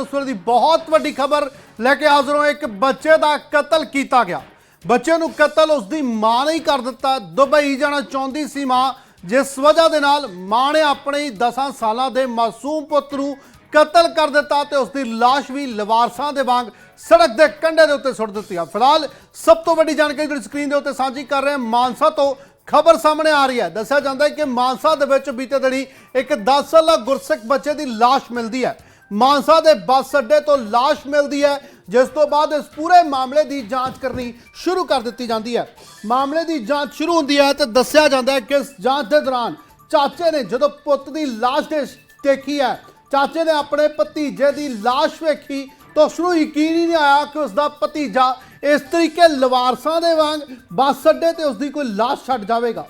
ਉਸ ਵੇਲੇ ਦੀ ਬਹੁਤ ਵੱਡੀ ਖਬਰ ਲੈ ਕੇ ਹਾਜ਼ਰ ਹਾਂ ਇੱਕ ਬੱਚੇ ਦਾ ਕਤਲ ਕੀਤਾ ਗਿਆ। ਬੱਚੇ ਨੂੰ ਕਤਲ ਉਸ ਦੀ ਮਾਂ ਨੇ ਹੀ ਕਰ ਦਿੱਤਾ। ਦੁਬਈ ਜਾਣਾ ਚਾਹੁੰਦੀ ਸੀ ਮਾਂ, ਜਿਸ ਵਜ੍ਹਾ ਦੇ ਨਾਲ ਮਾਂ ਨੇ ਆਪਣੇ 10 ਸਾਲਾਂ ਦੇ ਮਾਸੂਮ ਪੁੱਤ ਨੂੰ ਕਤਲ ਕਰ ਦਿੱਤਾ ਤੇ ਉਸ ਦੀ ਲਾਸ਼ ਵੀ ਲਵਾਰਸਾਂ ਦੇ ਵਾਂਗ ਸੜਕ ਦੇ ਕੰਢੇ ਦੇ ਉੱਤੇ ਸੁੱਟ ਦਿੱਤੀ ਆ। ਫਿਲਹਾਲ ਸਭ ਤੋਂ ਵੱਡੀ ਜਾਣਕਾਰੀ ਜਿਹੜੀ ਸਕਰੀਨ ਦੇ ਉੱਤੇ ਸਾਂਝੀ ਕਰ ਰਹੇ ਹਾਂ, ਮਾਨਸਾ ਤੋਂ ਖਬਰ ਸਾਹਮਣੇ ਆ ਰਹੀ ਹੈ। ਦੱਸਿਆ ਜਾਂਦਾ ਹੈ ਕਿ ਮਾਨਸਾ ਦੇ ਵਿੱਚ ਬੀਤੇ ਦਿਨੀ ਇੱਕ 10 ਸਾਲਾ ਗੁਰਸਿੱਖ ਬੱਚੇ ਦੀ ਲਾਸ਼ ਮਿਲਦੀ ਹੈ। ਮਾਨਸਾ ਦੇ ਬੱਸ ਅੱਡੇ ਤੋਂ ਲਾਸ਼ ਮਿਲਦੀ ਹੈ, ਜਿਸ ਤੋਂ ਬਾਅਦ ਇਸ ਪੂਰੇ ਮਾਮਲੇ ਦੀ ਜਾਂਚ ਕਰਨੀ ਸ਼ੁਰੂ ਕਰ ਦਿੱਤੀ ਜਾਂਦੀ ਹੈ। ਮਾਮਲੇ ਦੀ ਜਾਂਚ ਸ਼ੁਰੂ ਹੁੰਦੀ ਹੈ ਤੇ ਦੱਸਿਆ ਜਾਂਦਾ ਹੈ ਕਿ ਇਸ ਜਾਂਚ ਦੇ ਦੌਰਾਨ ਚਾਚੇ ਨੇ ਜਦੋਂ ਪੁੱਤ ਦੀ ਲਾਸ਼ ਦੇ ਦੇਖੀ ਹੈ, ਚਾਚੇ ਨੇ ਆਪਣੇ ਭਤੀਜੇ ਦੀ ਲਾਸ਼ ਵੇਖੀ ਤਾਂ ਉਸ ਨੂੰ ਯਕੀਨ ਹੀ ਨਹੀਂ ਆਇਆ ਕਿ ਉਸ ਦਾ ਭਤੀਜਾ ਇਸ ਤਰੀਕੇ ਲਵਾਰਸਾਂ ਦੇ ਵਾਂਗ ਬੱਸ ਅੱਡੇ ਤੇ ਉਸ ਦੀ ਕੋਈ ਲਾਸ਼ ਛੱਡ ਜਾਵੇਗਾ।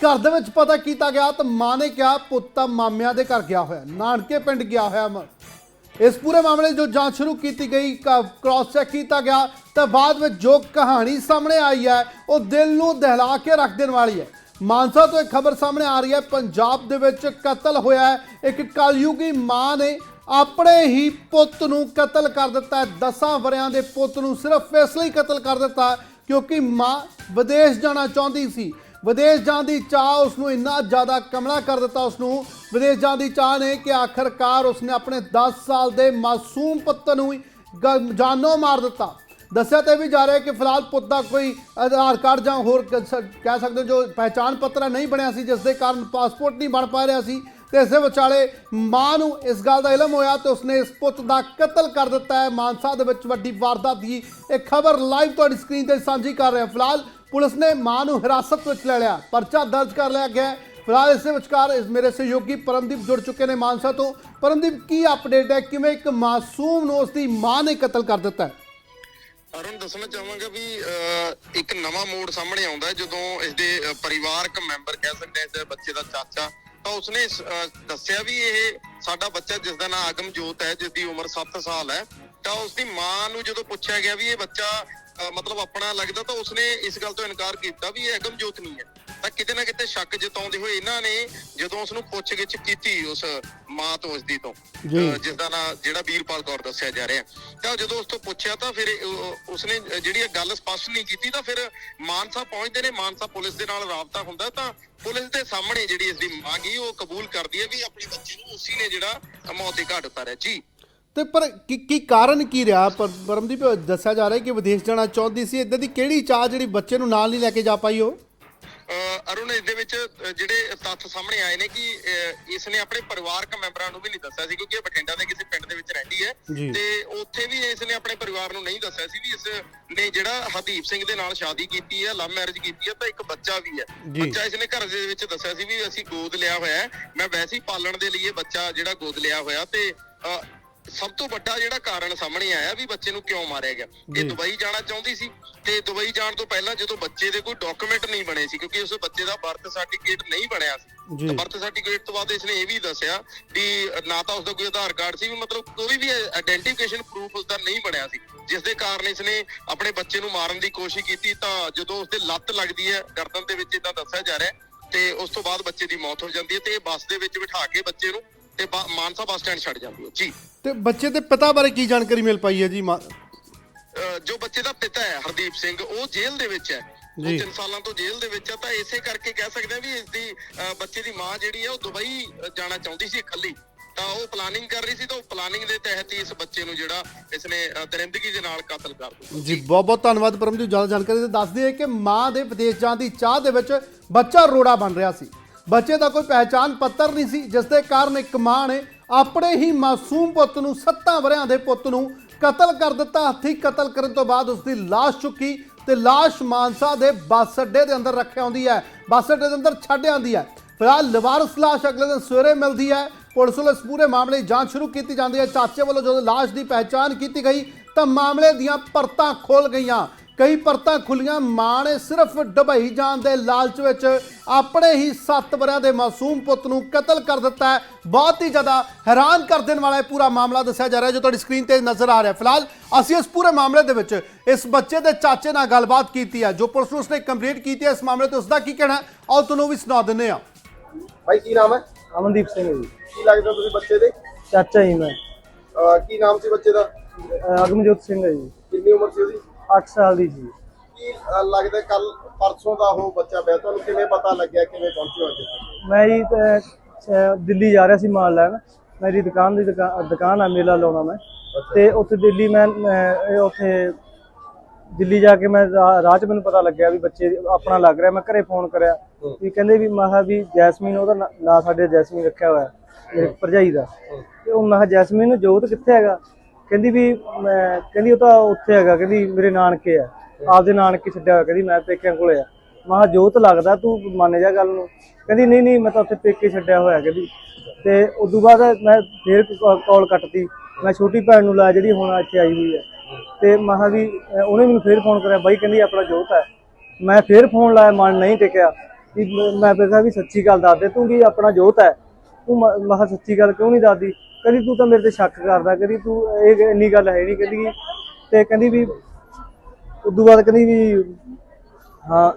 ਘਰ ਦੇ ਵਿੱਚ ਪਤਾ ਕੀਤਾ ਗਿਆ ਤਾਂ ਮਾਂ ਨੇ ਕਿਹਾ, ਪੁੱਤ ਤਾਂ ਮਾਮਿਆਂ ਦੇ ਘਰ ਗਿਆ ਹੋਇਆ, ਨਾਨਕੇ ਪਿੰਡ ਗਿਆ ਹੋਇਆ ਮ- ਇਸ ਪੂਰੇ ਮਾਮਲੇ ਜੋ ਜਾਂਚ ਸ਼ੁਰੂ ਕੀਤੀ ਗਈ ਕ੍ਰਾਸ ਚੈੱਕ ਕੀਤਾ ਗਿਆ, ਤਾਂ ਬਾਅਦ ਵਿੱਚ ਜੋ ਕਹਾਣੀ ਸਾਹਮਣੇ ਆਈ ਹੈ, ਉਹ ਦਿਲ ਨੂੰ ਦਹਿਲਾ ਕੇ ਰੱਖ ਦੇਣ ਵਾਲੀ ਹੈ। ਮਾਨਸਾ ਤੋਂ ਇੱਕ ਖਬਰ ਸਾਹਮਣੇ ਆ ਰਹੀ ਹੈ, ਪੰਜਾਬ ਦੇ ਵਿੱਚ ਕਤਲ ਹੋਇਆ ਹੈ। ਇੱਕ ਕਲਯੁਗੀ ਮਾਂ ਨੇ ਆਪਣੇ ਹੀ ਪੁੱਤ ਨੂੰ ਕਤਲ ਕਰ ਦਿੱਤਾ ਹੈ। 10 ਵਰਿਆਂ ਦੇ ਪੁੱਤ ਨੂੰ ਸਿਰਫ ਇਸ ਲਈ ਕਤਲ ਕਰ ਦਿੱਤਾ ਕਿਉਂਕਿ ਮਾਂ ਵਿਦੇਸ਼ ਜਾਣਾ ਚਾਹੁੰਦੀ ਸੀ। ਵਿਦੇਸ਼ ਜਾਣ ਦੀ ਚਾਹ ਉਸ ਨੂੰ ਇੰਨਾ ਜ਼ਿਆਦਾ ਕਮਲਾ ਕਰ ਦਿੱਤਾ ਉਸ ਨੂੰ ਵਿਦੇਸ਼ ਜਾਣ ਦੀ ਚਾਹ ਨੇ ਕਿ ਆਖਰਕਾਰ ਉਸਨੇ ਆਪਣੇ 10 ਸਾਲ ਦੇ ਮਾਸੂਮ ਪੁੱਤ ਨੂੰ ਗ- ਜਾਨੋਂ ਮਾਰ ਦਿੱਤਾ। ਦੱਸਿਆ ਤੇ ਵੀ ਜਾ ਰਿਹਾ ਕਿ ਫਿਲਹਾਲ ਪੁੱਤ ਦਾ ਕੋਈ ਆਧਾਰ ਕਾਰਡ ਜਾਂ ਹੋਰ ਕਹਿ ਸਕਦੇ ਹੋ ਜੋ ਪਹਿਚਾਣ ਪੱਤਰ ਨਹੀਂ ਬਣਿਆ ਸੀ, ਜਿਸ ਦੇ ਕਾਰਨ ਪਾਸਪੋਰਟ ਨਹੀਂ ਬਣ ਪਾ ਰਿਹਾ ਸੀ। ਤੇ ਇਸੇ ਵਿਚਾਲੇ ਮਾਂ ਨੂੰ ਇਸ ਗੱਲ ਦਾ ਇਲਮ ਹੋਇਆ ਤੇ ਉਸਨੇ ਇਸ ਪੁੱਤ ਦਾ ਕਤਲ ਕਰ ਦਿੱਤਾ ਹੈ। ਮਾਨਸਾ ਦੇ ਵਿੱਚ ਵੱਡੀ ਵਾਰਦਾਤ ਦੀ ਇਹ ਖਬਰ ਲਾਈਵ ਤੁਹਾਡੀ ਸਕਰੀਨ ਤੇ ਸਾਂਝੀ ਕਰ ਰਿਹਾ। ਫਿਲਹਾਲ ਪੁਲਿਸ ਨੇ ਮਾਂ ਨੂੰ ਹਿਰਾਸਤ ਵਿੱਚ ਲੈ ਲਿਆ ਪਰਚਾ ਦਰਜ ਕਰ ਲਿਆ ਗਿਆ ਹੈ। ਫਿਲਹਾਲ ਇਸੇ ਵਿਚਕਾਰ ਇਸ ਮੇਰੇ ਸਹਿਯੋਗੀ ਪਰਮਦੀਪ ਜੁੜ ਚੁੱਕੇ ਨੇ ਮਾਨਸਾ ਤੋਂ। ਪਰਮਦੀਪ ਕੀ ਅਪਡੇਟ ਹੈ? ਕਿਵੇਂ ਇੱਕ ਮਾਸੂਮ ਨੂੰ ਉਸ ਮਾਂ ਨੇ ਕਤਲ ਕਰ ਦਿੱਤਾ ਹੈ? ਅਰੁਣ ਦੱਸਣਾ ਚਾਹਾਂਗਾ ਵੀ ਅਹ, ਇੱਕ ਨਵਾਂ ਮੋੜ ਸਾਹਮਣੇ ਆਉਂਦਾ ਹੈ। ਜਦੋਂ ਇਸਦੇ ਅਹ, ਪਰਿਵਾਰਕ ਮੈਂਬਰ ਕਹਿ ਸਕਦੇ ਹਾਂ ਇਸ ਬੱਚੇ ਦਾ ਚਾਚਾ ਤਾਂ ਉਸਨੇ ਅਹ, ਦੱਸਿਆ ਵੀ ਇਹ ਸਾਡਾ ਬੱਚਾ ਜਿਸ ਦਾ ਨਾਮ ਅਗਮਜੋਤ ਹੈ ਜਿਸ ਦੀ ਉਮਰ 7 ਸਾਲ ਹੈ। ਤਾਂ ਉਸਦੀ ਮਾਂ ਨੂੰ ਜਦੋਂ ਪੁੱਛਿਆ ਗਿਆ ਵੀ ਇਹ ਬੱਚਾ ਮਤਲਬ ਆਪਣਾ ਲੱਗਦਾ ਤਾਂ ਉਸਨੇ ਇਸ ਗੱਲ ਤੋਂ ਇਨਕਾਰ ਕੀਤਾ ਵੀ ਇਹ ਅਗਮਜੋਤ ਨਹੀਂ ਹੈ। ਤਾਂ ਕਿਤੇ ਨਾ ਕਿਤੇ ਸ਼ੱਕ ਜਤਾਉਂਦੇ ਹੋਏ ਇਹਨਾਂ ਨੇ ਜਦੋਂ ਉਸ ਨੂੰ ਪੁੱਛਗਿੱਛ ਕੀਤੀ ਉਸ ਮਾਂ ਤੋਂ ਉਸਦੀ ਤੋਂ ਜਿਸ ਦਾ ਨਾਮ ਜਿਹੜਾ ਵੀਰਪਾਲ ਕੌਰ ਦੱਸਿਆ ਜਾ ਰਿਹਾ। ਤਾਂ ਜਦੋਂ ਉਸ ਤੋਂ ਪੁੱਛਿਆ ਤਾਂ ਫਿਰ ਉਸਨੇ ਜਿਹੜੀ ਇਹ ਗੱਲ ਸਪਸ਼ਟ ਨਹੀਂ ਕੀਤੀ ਤਾਂ ਫਿਰ ਮਾਨਸਾ ਪਹੁੰਚਦੇ ਨੇ ਮਾਨਸਾ ਪੁਲਿਸ ਦੇ ਨਾਲ ਰਾਬਤਾ ਹੁੰਦਾ ਤਾਂ ਪੁਲਿਸ ਦੇ ਸਾਹਮਣੇ ਜਿਹੜੀ ਇਸ ਦੀ ਮਾਂ ਗਈ ਉਹ ਕਬੂਲ ਕਰਦੀ ਹੈ ਵੀ ਆਪਣੇ ਬੱਚੇ ਨੂੰ ਉਸੀ ਨੇ ਜਿਹੜਾ ਮੌਤ ਦੇ ਘਾਟ ਉਤਾਰਿਆ। ਜੀ। ਤੇ ਪਰ ਕੀ ਕੀ ਕਾਰਨ ਕੀ ਰਿਹਾ? ਪਰ ਪਰਮਦੀਪ ਦੱਸਿਆ ਜਾ ਰਿਹਾ ਕਿ ਵਿਦੇਸ਼ ਜਾਣਾ ਚਾਹੁੰਦੀ ਸੀ। ਇਦਾਂ ਦੀ ਕਿਹੜੀ ਚਾਹ ਜਿਹੜੀ ਬੱਚੇ ਨੂੰ ਨਾਲ ਨਹੀਂ ਲੈ ਕੇ ਜਾ ਪਾਈ ਉਹ? ਅਰੁਣ ਇਸ ਦੇ ਵਿੱਚ ਜਿਹੜੇ ਤੱਥ ਸਾਹਮਣੇ ਆਏ ਨੇ ਕਿ ਇਸ ਨੇ ਆਪਣੇ ਪਰਿਵਾਰਕ ਮੈਂਬਰਾਂ ਨੂੰ ਵੀ ਨਹੀਂ ਦੱਸਿਆ ਸੀ ਕਿਉਂਕਿ ਇਹ ਬਠਿੰਡਾ ਦੇ ਕਿਸੇ ਪਿੰਡ ਦੇ ਵਿੱਚ ਰਹਿੰਦੀ। ਹੈ। ਤੇ ਉੱਥੇ ਵੀ ਇਸ ਨੇ ਆਪਣੇ ਪਰਿਵਾਰ ਨੂੰ ਨਹੀਂ ਦੱਸਿਆ ਸੀ ਵੀ ਇਸ ਨੇ ਜਿਹੜਾ ਹਰਦੀਪ ਸਿੰਘ ਦੇ ਨਾਲ ਸ਼ਾਦੀ ਕੀਤੀ ਹੈ ਲਵ ਮੈਰਿਜ ਕੀਤੀ ਹੈ ਤਾਂ ਇੱਕ ਬੱਚਾ ਵੀ ਹੈ। ਬੱਚਾ ਇਸ ਨੇ ਘਰ ਦੇ ਵਿੱਚ ਦੱਸਿਆ ਸੀ ਵੀ ਅਸੀਂ ਗੋਦ ਲਿਆ ਹੋਇਆ ਹੈ। ਮੈਂ ਵੈਸੇ ਹੀ ਪਾਲਣ ਦੇ ਲਈ ਇਹ ਬੱਚਾ ਜਿਹੜਾ ਗੋਦ ਲਿਆ ਹੋਇਆ ਤੇ ਸਭ ਤੋਂ ਵੱਡਾ ਜਿਹੜਾ ਕਾਰਨ ਸਾਹਮਣੇ ਆਇਆ ਵੀ ਬੱਚੇ ਨੂੰ ਕਿਉਂ ਮਾਰਿਆ ਗਿਆ। ਇਹ ਦੁਬਈ ਜਾਣਾ ਚਾਹੁੰਦੀ ਸੀ ਤੇ ਦੁਬਈ ਜਾਣ ਤੋਂ ਪਹਿਲਾਂ ਜਦੋਂ ਬੱਚੇ ਦੇ ਕੋਈ ਡਾਕੂਮੈਂਟ ਨਹੀਂ ਬਣੇ ਸੀ ਕਿਉਂਕਿ ਉਸ ਬੱਚੇ ਦਾ ਬਰਥ ਸਰਟੀਫਿਕੇਟ ਨਹੀਂ ਬਣਿਆ ਸੀ। ਤਾਂ ਬਰਥ ਸਰਟੀਫਿਕੇਟ ਤੋਂ ਬਾਅਦ ਇਸਨੇ ਇਹ ਵੀ ਦੱਸਿਆ ਵੀ ਨਾ ਤਾਂ ਉਸਦਾ ਕੋਈ ਆਧਾਰ ਕਾਰਡ ਸੀ ਵੀ ਮਤਲਬ ਕੋਈ ਵੀ ਆਇਡੈਂਟੀਫਿਕੇਸ਼ਨ ਪ੍ਰੂਫ ਉਸਦਾ ਨਹੀਂ ਬਣਿਆ ਸੀ ਜਿਸ ਦੇ ਕਾਰਨ ਇਸਨੇ ਆਪਣੇ ਬੱਚੇ ਨੂੰ ਮਾਰਨ ਦੀ ਕੋਸ਼ਿਸ਼ ਕੀਤੀ ਤਾਂ ਜਦੋਂ ਉਸਦੇ ਲੱਤ ਲੱਗਦੀ ਹੈ ਗਰਦਨ ਦੇ ਵਿੱਚ ਇਦਾਂ ਦੱਸਿਆ ਜਾ ਰਿਹਾ ਤੇ ਉਸ ਤੋਂ ਬਾਅਦ ਬੱਚੇ ਦੀ ਮੌਤ ਹੋ ਜਾਂਦੀ ਹੈ ਤੇ ਇਹ ਬੱਸ ਦੇ ਵਿੱਚ ਬਿਠਾ ਕੇ ਬੱਚੇ ਨੂੰ ਤੇ ਬਾ- ਮਾਨਸਾ ਬੱਸ ਸਟੈਂਡ ਛੱਡ ਜਾਂਦੀ ਹੈ। ਜੀ। ਤੇ ਬੱਚੇ ਦੇ ਪਿਤਾ ਬਾਰੇ ਕੀ ਜਾਣਕਾਰੀ ਮਿਲ ਪਾਈ ਹੈ ਜੀ? ਮਾਂ- ਅਹ ਜੋ ਬੱਚੇ ਦਾ ਪਿਤਾ ਹੈ ਹਰਦੀਪ ਸਿੰਘ ਉਹ ਜੇਲ੍ਹ ਦੇ ਵਿੱਚ ਹੈ। ਉਹ ਜੀ। 3 ਸਾਲਾਂ ਤੋਂ ਜੇਲ੍ਹ ਦੇ ਵਿੱਚ ਹੈ ਤਾਂ ਇਸੇ ਕਰਕੇ ਕਹਿ ਸਕਦੇ ਆ ਵੀ ਇਸ ਦੀ ਅਹ ਬੱਚੇ ਦੀ ਮਾਂ ਜਿਹੜੀ ਹੈ ਉਹ ਦੁਬਈ ਅਹ ਜਾਣਾ ਚਾਹੁੰਦੀ ਸੀ ਇਕੱਲੀ। ਤਾਂ ਉਹ ਪਲਾਨਿੰਗ ਕਰ ਰਹੀ ਸੀ ਤਾਂ ਉਹ ਪਲਾਨਿੰਗ ਦੇ ਤਹਿਤ ਹੀ ਇਸ ਬੱਚੇ ਨੂੰ ਜਿਹੜਾ ਇਸਨੇ ਅਹ ਦਰਿੰਦਗੀ ਦੇ ਨਾਲ ਕਤਲ ਕਰ ਦਿੱਤਾ। ਜੀ ਬਹੁਤ ਬਹੁਤ ਧੰਨਵਾਦ ਪਰਮਜੀਤ ਜ਼ਿਆਦਾ ਜਾਣਕਾਰੀ ਤੇ ਦੱਸ ਦਈਏ ਕਿ ਮਾਂ ਦੇ ਵਿਦੇਸ਼ ਜਾਣ ਦੀ ਚਾਹ ਦੇ ਵਿੱਚ ਬੱਚਾ ਰੋੜਾ ਬਣ ਰਿਹਾ ਸੀ। ਬੱਚੇ ਦਾ ਕੋਈ ਪਹਿਚਾਣ ਪੱਤਰ ਨਹੀਂ ਸੀ, ਜਿਸ ਦੇ ਕਾਰਨ ਇੱਕ ਮਾਂ ਨੇ ਆਪਣੇ ਹੀ ਮਾਸੂਮ ਪੁੱਤ ਨੂੰ 7 ਵਰਿਆਂ ਦੇ ਪੁੱਤ ਨੂੰ ਕਤਲ ਕਰ ਦਿੱਤਾ। ਹੱਥੀਂ ਕਤਲ ਕਰਨ ਤੋਂ ਬਾਅਦ ਉਸ ਦੀ ਲਾਸ਼ ਚੁੱਕੀ ਤੇ ਲਾਸ਼ ਮਾਨਸਾ ਦੇ ਬੱਸ ਅੱਡੇ ਦੇ ਅੰਦਰ ਰੱਖਿਆ ਹੁੰਦੀ ਹੈ। ਬੱਸ ਅੱਡੇ ਦੇ ਅੰਦਰ ਛੱਡ ਆਉਂਦੀ ਹੈ। ਫਿਲਹਾਲ ਲਵਾਰਸ ਲਾਸ਼ ਅਗਲੇ ਦਿਨ ਸਵੇਰੇ ਮਿਲਦੀ ਹੈ। ਪੁਲਿਸ ਵੱਲੋਂ ਇਸ ਪੂਰੇ ਮਾਮਲੇ ਦੀ ਜਾਂਚ ਸ਼ੁਰੂ ਕੀਤੀ ਜਾਂਦੀ ਹੈ। ਚਾਚੇ ਵੱਲੋਂ ਜਦੋਂ ਲਾਸ਼ ਦੀ ਪਹਿਚਾਣ ਕੀਤੀ ਗਈ ਤਾਂ ਮਾਮਲੇ ਦੀਆਂ ਪਰਤਾਂ ਖੋਲ ਗਈਆਂ। ਕਈ ਪਰਤਾਂ ਖੁੱਲੀਆਂ ਮਾਂ ਨੇ ਸਿਰਫ ਦੁਬਈ ਜਾਣ ਦੇ ਲਾਲਚ ਵਿੱਚ ਆਪਣੇ ਹੀ 7 ਵਰਿਆਂ ਦੇ ਮਾਸੂਮ ਪੁੱਤ ਨੂੰ ਕਤਲ ਕਰ ਦਿੱਤਾ ਹੈ। ਬਹੁਤ ਹੀ ਜ਼ਿਆਦਾ ਹੈਰਾਨ ਕਰ ਦੇਣ ਵਾਲਾ ਇਹ ਪੂਰਾ ਮਾਮਲਾ ਦੱਸਿਆ ਜਾ ਰਿਹਾ ਜੋ ਤੁਹਾਡੀ ਸਕਰੀਨ ਤੇ ਨਜ਼ਰ ਆ ਰਿਹਾ ਫਿਲਹਾਲ ਅਸੀਂ ਇਸ ਪੂਰੇ ਮਾਮਲੇ ਦੇ ਵਿੱਚ ਇਸ ਬੱਚੇ ਦੇ ਚਾਚੇ ਨਾਲ ਗੱਲਬਾਤ ਕੀਤੀ ਹੈ ਜੋ ਪੁਲਿਸ ਨੂੰ ਉਸਨੇ ਕੰਪਲੀਟ ਕੀਤੀ ਹੈ। ਇਸ ਮਾਮਲੇ ਤੇ ਉਸਦਾ ਕੀ ਕਹਿਣਾ ਹੈ, ਆਓ ਤੁਹਾਨੂੰ ਵੀ ਸੁਣਾ ਦਿੰਦੇ ਹਾਂ। ਭਾਈ ਕੀ ਨਾਮ ਹੈ? ਅਮਨਦੀਪ ਸਿੰਘ ਜੀ। ਕੀ ਲੱਗਦਾ ਤੁਸੀਂ ਬੱਚੇ ਦੇ? ਚਾਚਾ ਜੀ ਮੈਂ। ਅਹ ਕੀ ਨਾਮ ਸੀ ਬੱਚੇ ਦਾ? ਅਹ ਅਗਮਜੋਤ ਸਿੰਘ ਹੈ ਜੀ। ਕਿੰਨੀ ਉਮਰ ਸੀ ਉਹਦੀ? 8 ਸਾਲ ਦੀ ਸੀ। ਕੀ ਲੱਗਦਾ ਕੱਲ ਪਰਸੋਂ ਦਾ ਉਹ ਬੱਚਾ ਪਿਆ। ਤੁਹਾਨੂੰ ਕਿਵੇਂ ਪਤਾ ਲੱਗਿਆ? ਕਿਵੇਂ ਪਹੁੰਚੇ ਹੋ ਅੱਜ? ਮੈਂ ਜੀ ਅਹ, ਅਹ, ਦਿੱਲੀ ਜਾ ਰਿਹਾ ਸੀ ਮਾਲ ਲੈਣ। ਮੇਰੀ ਦੁਕਾਨ ਦੀ ਦੁਕਾਨ ਦੁਕਾਨ ਆ ਮੇਲਾ ਲਾਉਣਾ ਮੈਂ। ਤੇ ਉੱਥੇ ਦਿੱਲੀ ਮੈਂ ਇਹ ਉੱਥੇ ਦਿੱਲੀ ਜਾ ਕੇ ਮੈਂ ਰਾ- ਰਾਹ 'ਚ ਮੈਨੂੰ ਪਤਾ ਲੱਗਿਆ ਵੀ ਬੱਚੇ ਆਪਣਾ ਲੱਗ ਰਿਹਾ। ਮੈਂ ਘਰੇ ਫੋਨ ਕਰਿਆ ਵੀ ਕਹਿੰਦੇ ਵੀ ਮੈਂ ਕਿਹਾ ਵੀ ਜੈਸਮੀਨ ਉਹਦਾ ਨਾਂ- ਨਾਂ ਸਾਡੇ ਜੈਸਮੀਨ ਰੱਖਿਆ ਹੋਇਆ ਮੇਰੇ ਭਰਜਾਈ ਦਾ। ਤੇ ਉਹ ਮੈਂ ਕਿਹਾ ਜੈਸਮੀਨ ਨੂੰ ਜੋਤ ਕਿੱਥੇ ਹੈਗਾ? ਕਹਿੰਦੀ ਵੀ, ਮੈਂ ਕਹਿੰਦੀ ਉਹ ਤਾਂ ਉੱਥੇ ਹੈਗਾ, ਕਹਿੰਦੀ ਮੇਰੇ ਨਾਨਕੇ ਆ। ਆਪਦੇ ਨਾਨਕੇ ਛੱਡਿਆ ਹੋਇਆ, ਕਹਿੰਦੀ ਮੈਂ ਪੇਕਿਆਂ ਕੋਲੇ ਆ। ਮੈਂ ਕਿਹਾ, ਜੋਤ ਲੱਗਦਾ, ਤੂੰ ਮੰਨ ਜਾ ਗੱਲ ਨੂੰ। ਕਹਿੰਦੀ, ਨਹੀਂ ਨਹੀਂ, ਮੈਂ ਤਾਂ ਉੱਥੇ ਪੇਕੇ ਛੱਡਿਆ ਹੋਇਆ, ਕਹਿੰਦੀ। ਤੇ ਉਦੋਂ ਬਾਅਦ ਮੈਂ ਫੇਰ ਕਾਲ ਕੱਟਤੀ। ਮੈਂ ਛੋਟੀ ਭੈਣ ਨੂੰ ਲਾ, ਜਿਹੜੀ ਹੁਣ ਇੱਥੇ ਆਈ ਹੋਈ ਹੈ ਤੇ ਮੈਂ ਕਿਹਾ ਵੀ, ਉਹਨੇ ਮੈਨੂੰ ਫੇਰ ਫੋਨ ਕਰਿਆ, ਬਾਈ, ਕਹਿੰਦੀ ਆਪਣਾ ਜੋਤ ਹੈ ਮੈਂ ਫੇਰ ਫੋਨ ਲਾਇਆ, ਮਨ ਨਹੀਂ ਟਿਕਿਆ। ਵੀ ਮੈਂ ਕਿਹਾ ਵੀ, ਸੱਚੀ ਗੱਲ ਦੱਸ ਦੇ, ਤੂੰ ਵੀ ਆਪਣਾ ਜੋਤ ਹੈ ਤੂੰ ਮ- ਮੈਂ ਕਿਹਾ, ਸੱਚੀ ਗੱਲ ਕਿਉਂ ਨਹੀਂ ਦੱਸਦੀ? ਕਹਿੰਦੀ ਤੂੰ ਤਾਂ ਮੇਰੇ ਤੇ ਸ਼ੱਕ ਕਰਦਾ, ਕਹਿੰਦੀ ਤੂੰ ਇਹ ਇੰਨੀ ਗੱਲ ਹੈ ਨਹੀਂ, ਕਹਿੰਦੀ ਤੇ ਕਹਿੰਦੀ ਵੀ ਉਦੋਂ ਬਾਅਦ ਕਹਿੰਦੀ ਵੀ ਹਾਂ,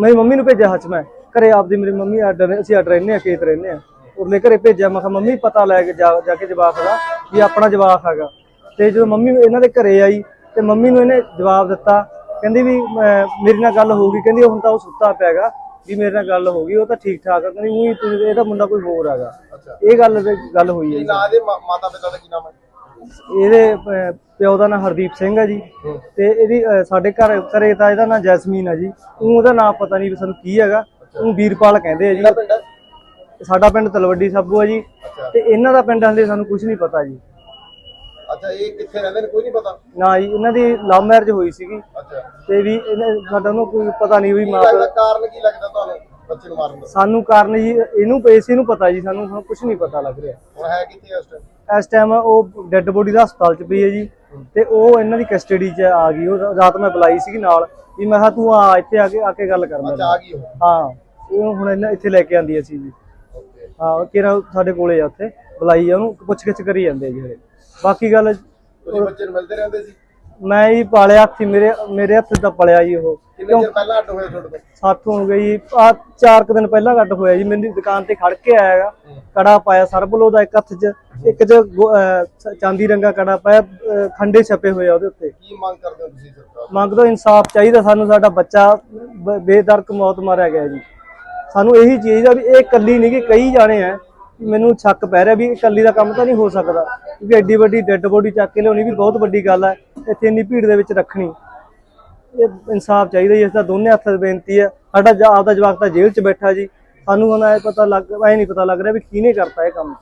ਮੇਰੀ ਮੰਮੀ ਨੂੰ ਭੇਜਿਆ ਹੱਥ ਮੈਂ, ਘਰੇ ਆਪਦੀ ਮੇਰੀ ਮੰਮੀ ਆਰਡਰ ਅਸੀਂ ਆਰਡਰ ਰਹਿੰਦੇ ਆ ਖੇਤ ਰਹਿੰਦੇ ਆ ਉਹਨੇ ਘਰੇ ਭੇਜਿਆ, ਮੈਂ ਕਿਹਾ ਮੰਮੀ ਪਤਾ ਲੈ ਕੇ ਜਾ ਜਾ ਕੇ ਜਵਾਬ ਦਾ ਵੀ ਆਪਣਾ ਜਵਾਬ ਹੈਗਾ। ਤੇ ਜਦੋਂ ਮੰਮੀ ਇਹਨਾਂ ਦੇ ਘਰੇ ਆਈ, ਤੇ ਮੰਮੀ ਨੂੰ ਇਹਨੇ ਜਵਾਬ ਦਿੱਤਾ, ਕਹਿੰਦੀ ਵੀ ਮੇਰੀ ਨਾਲ ਗੱਲ ਹੋ ਗਈ, ਕਹਿੰਦੀ ਹੁਣ ਤਾਂ ਉਹ ਸੁੱਤਾ ਪਿਆਗਾ ਵੀ ਮੇਰੇ ਨਾਲ ਗੱਲ ਹੋ ਗਈ ਉਹ ਤਾਂ ਠੀਕ ਠਾਕ ਆ ਕਹਿੰਦੀ ਉਹੀ ਤੂੰ ਇਹਦਾ ਮੁੰਡਾ ਕੋਈ ਹੋਰ ਹੈਗਾ। ਇਹ ਗੱਲ ਗੱਲ ਹੋਈ ਹੈ ਜੀ। ਨਾਂ ਦੇ ਮਾਤਾ ਪਿਤਾ ਦਾ ਕੀ ਨਾਮ ਹੈ? ਇਹਦੇ ਅਹ, ਪਿਓ ਦਾ ਨਾਮ ਹਰਦੀਪ ਸਿੰਘ ਹੈ ਜੀ। ਤੇ ਇਹਦੀ ਅਹ, ਸਾਡੇ ਘਰ ਘਰੇ ਤਾਂ ਇਹਦਾ ਨਾਮ ਜੈਸਮੀਨ ਹੈ ਜੀ। ਉਹ ਉਹਦਾ ਨਾਮ ਪਤਾ ਨਹੀਂ ਵੀ ਸਾਨੂੰ ਕੀ ਹੈਗਾ। ਉਹ ਵੀਰਪਾਲ ਕਹਿੰਦੇ ਆ ਜੀ। ਪਿੰਡ ਹੈ? ਸਾਡਾ ਪਿੰਡ ਤਲਵੱਡੀ ਸਾਬੂ ਹੈ ਜੀ। ਤੇ ਇਹਨਾਂ ਦਾ ਪਿੰਡ ਹਲੇ ਸਾਨੂੰ ਕੁਝ ਨਹੀਂ ਪਤਾ ਜੀ। ਅੱਛਾ ਇਹ ਕਿੱਥੇ ਰਹਿੰਦੇ ਨੇ? ਕੋਈ ਨਹੀਂ ਪਤਾ। ਨਾ ਜੀ ਇਹਨਾਂ ਦੀ ਲਵ ਮੈਰਿਜ ਹੋਈ ਸੀਗੀ। ਅੱਛਾ। ਤੇ ਵੀ ਇਹਨੇ ਸਾਡਾ ਨੂੰ ਕੋਈ ਪਤਾ ਨਹੀਂ ਵੀ ਕੀ ਮਾਂ ਲੱਗਦਾ ਕਾਰਨ ਕੀ ਲੱਗਦਾ ਤੁਹਾਨੂੰ ਬੱਚੇ ਨੂੰ ਮਾਰਨ ਦਾ? ਸਾਨੂੰ ਕਾਰਨ ਜੀ ਇਹਨੂੰ ਇਸੇ ਨੂੰ ਪਤਾ ਜੀ ਸਾਨੂੰ ਹੁਣ ਕੁਝ ਨਹੀਂ ਪਤਾ ਲੱਗ ਰਿਹਾ। ਹੁਣ ਹੈ ਕਿੱਥੇ ਇਸ ਟਾਈਮ ਇਸ ਟਾਈਮ ਉਹ ਡੈੱਡ ਬੋਡੀ ਦਾ ਹਸਪਤਾਲ ਚ ਪਈ ਹੈ ਜੀ। ਤੇ ਉਹ ਇਹਨਾਂ ਦੀ ਕਸਟਡੀ ਚ ਆ ਗਈ। ਉਹ ਰਾਤ ਮੈਂ ਬੁਲਾਈ ਸੀਗੀ ਨਾਲ ਵੀ ਮੈਂ ਕਿਹਾ ਤੂੰ ਆ ਇੱਥੇ ਆ ਕੇ ਆ ਕੇ ਗੱਲ ਕਰ ਮੇਰੇ ਅੱਛਾ ਆ ਨਾਲ। ਗਈ ਉਹ? ਹਾਂ। ਉਹ ਹੁਣ ਇਹਨਾਂ ਇੱਥੇ ਲੈ ਕੇ ਆਂਦੀ ਅਸੀਂ ਜੀ। ਓਕੇ ਹਾਂ ਕਿਹੜਾ ਸਾਡੇ ਕੋਲੇ ਆ ਉੱਥੇ। ਬੁਲਾਈ ਆ ਉਹਨੂੰ ਪੁੱਛ ਗਿੱਛ ਕਰੀ ਜਾਂਦੇ ਆ ਜੀ ਹਲੇ ਬਾਕੀ ਗੱਲ ਤੁਸੀਂ ਬੱਚੇ ਨੂੰ ਮਿਲਦੇ ਰਹਿੰਦੇ ਸੀ? ਮੈਂ ਹੀ ਪਾਲਿਆ ਹੱਥੀ ਮੇਰੇ ਮੇਰੇ ਹੱਥ ਦਾ ਪਲਿਆ ਜੀ ਉਹ। ਕਿੰਨੇ ਚਿਰ ਪਹਿਲਾਂ ਅੱਡ ਹੋਏ ਤੁਹਾਡੇ ਤੋਂ ਸਾਥੋਂ ਹੋ ਗਈ ਆ ਚਾਰ ਕੁ ਦਿਨ ਪਹਿਲਾਂ ਕੱਟ ਹੋਇਆ ਜੀ। ਮੇਰੀ ਦੁਕਾਨ ਤੇ ਖੜ ਕੇ ਆਇਆਗਾ ਕੜਾ ਪਾਇਆ ਸਰਬਲੋ ਦਾ ਇੱਕ ਹੱਥ 'ਚ ਇੱਕ 'ਚ ਅਹ ਚਾਂਦੀ ਰੰਗਾ ਕੜਾ ਪਾਇਆ ਅਹ ਖੰਡੇ ਛਪੇ ਹੋਏ ਆ ਉਹਦੇ ਉੱਤੇ। ਕੀ ਮੰਗ ਕਰਦੇ ਹੋ ਤੁਸੀਂ ਸਰਕਾਰ ਮੰਗ ਤੋਂ ਇਨਸਾਫ ਚਾਹੀਦਾ ਸਾਨੂੰ। ਸਾਡਾ ਬੱਚਾ ਬ- ਬੇਦਰਕ ਮੌਤ ਮਾਰਿਆ ਗਿਆ ਜੀ। ਸਾਨੂੰ ਇਹੀ ਚੀਜ਼ ਆ ਵੀ ਇਹ ਇਕੱਲੀ ਨਹੀਂ ਕਿ ਕਈ ਜਾਣੇ ਆ ਮੈਨੂੰ ਸ਼ੱਕ ਪੈ ਰਿਹਾ ਵੀ ਇਕੱਲੀ ਦਾ ਕੰਮ ਤਾਂ ਨਹੀਂ ਹੋ ਸਕਦਾ, ਕਿਉਂਕਿ ਐਡੀ ਵੱਡੀ ਡੈੱਡ ਬੋਡੀ ਚੱਕ ਕੇ ਲਿਆਉਣੀ ਵੀ ਬਹੁਤ ਵੱਡੀ ਗੱਲ ਹੈ ਇੱਥੇ ਇੰਨੀ ਭੀੜ ਦੇ ਵਿੱਚ ਰੱਖਣੀ। ਇਹ ਇਨਸਾਫ ਚਾਹੀਦਾ ਜੀ, ਇਸ ਦਾ ਦੋਨੇ ਹੱਥ ਬੇਨਤੀ ਹੈ ਸਾਡਾ ਆਪਦਾ ਜਵਾਕ ਤਾਂ ਜੇਲ੍ਹ 'ਚ ਬੈਠਾ ਜੀ। ਸਾਨੂੰ ਹੁਣ ਇਹ ਪਤਾ ਲੱਗ ਐ ਨਹੀਂ ਪਤਾ ਲੱਗ ਰਿਹਾ ਵੀ ਕਿਹਨੇ ਕਰਤਾ ਇਹ ਕੰਮ।